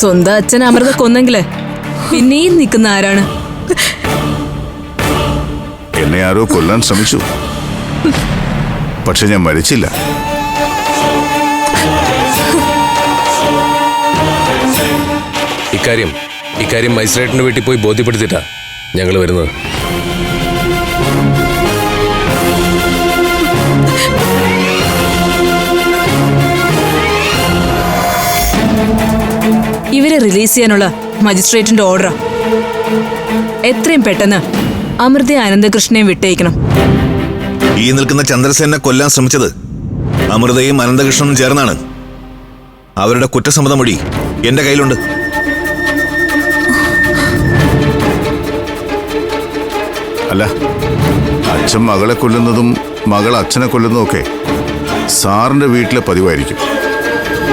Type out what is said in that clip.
സ്വന്തം അച്ഛൻ അമൃത കൊന്നെങ്കിൽ? പിന്നെയും നിൽക്കുന്ന ആരാണ്? എന്നെ ആരോ കൊല്ലാൻ ശ്രമിച്ചു. പക്ഷെ ഞാൻ മരിച്ചില്ല. ഇക്കാര്യം ഇക്കാര്യം മജിസ്ട്രേറ്റിന്റെ വീട്ടിൽ പോയി ബോധ്യപ്പെടുത്തിയിട്ടാ ഞങ്ങൾ വരുന്നത്. ഇവരെ റിലീസ് ചെയ്യാനുള്ള മജിസ്ട്രേറ്റിന്റെ ഓർഡറാ എത്രയും പെട്ടെന്ന് അമൃത അനന്തകൃഷ്ണനെയും വിട്ടയക്കണം. ഈ നിൽക്കുന്ന ചന്ദ്രസേനെ കൊല്ലാൻ ശ്രമിച്ചത് അമൃതയും അനന്തകൃഷ്ണനും ചേർന്നാണ്. അവരുടെ കുറ്റസമ്മതം മൊഴി എന്റെ കയ്യിലുണ്ട്. അല്ല അച്ഛൻ മകളെ കൊല്ലുന്നതും മകൾ അച്ഛനെ കൊല്ലുന്നതും ഒക്കെ സാറിന്റെ വീട്ടിലെ പതിവായിരിക്കും.